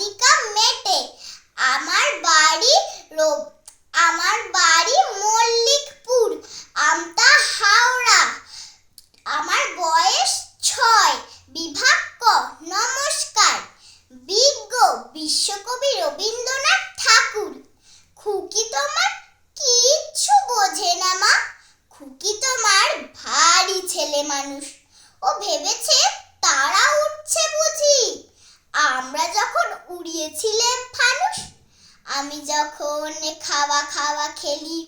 রাধিকা মেটে। আমার বাড়ি আমার বাড়ি মল্লিকপুর, আমতা হাওড়া। আমার বয়স ছয়, বিভাগ ক, নমস্কার। বিজ্ঞ, বিশ্বকবি রবীন্দ্রনাথ ঠাকুর। খুকি তোমার কিচ্ছু বোঝে না, মা। খুকি তোমার ভারী ছেলে মানুষ। ও ভেবেছে তারা উঠছে বুঝি আমরা যখন উড়িয়েছিলাম ফানুস আমি যখন খাওয়া খাওয়া খেলি,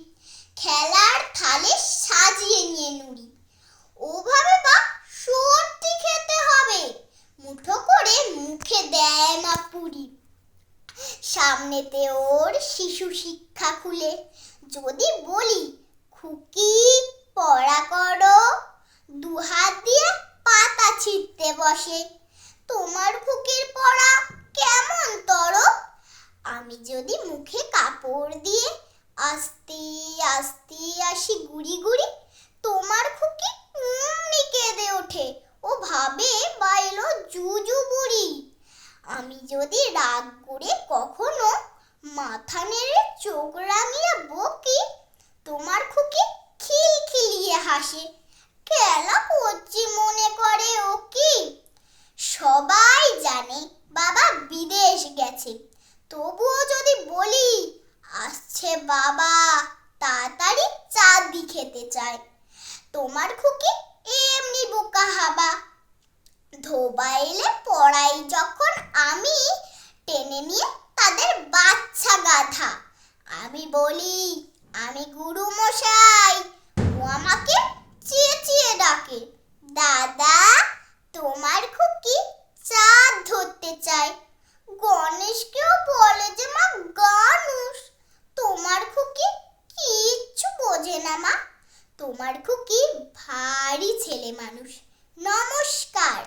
খেলার থালে সাজিয়ে নিয়ে নুড়ি ওভাবে বা সত্যি খেতে হবে, মুঠো করে মুখে দেয় মা পুরি। সামনেতে ওর শিশু শিক্ষা খুলে, যদি বলি, খুকি, পড়া করো। দুহাত দিয়ে পাতা ছিঁড়তে বসে। তোমার খুকির পড়া আমি যদি মুখে কাপড় দিয়ে আস্তে আস্তে আসি গুড়ি গুড়ি, তোমার খুকি অমনি কেঁদে ওঠে। ও ভাবে বাইলো জুজু বুড়ি। আমি যদি রাগ করে কখনো মাথা নেড়ে চোখ রাঙিয়ে বকি, তোমার খুকি খিলখিলিয়ে হাসে। খেলা করছি মনে করে ও কি সবাই জানে বাবা বিদেশ গেছে তবুও যদি বলি, আসছে বাবা, তাড়াতাড়ি চাঁদি খেতে চাই। তোমার খুকি এমনি বোকা হাবা। ধোবা এলে পড়াই যখন আমি টেনে নিয়ে তাদের বাচ্চা গাধা। আমি বলি, আমি গুরু মশাই ও আমাকে চেঁচিয়ে ডাকে দাদা তোমার খুকি চাঁদ ধরতে চায় গণেশকেও বলে যে মা গানুষ তোমার খুকি কিচ্ছু বোঝে না মা। তোমার খুকি ভারী ছেলে মানুষ। নমস্কার।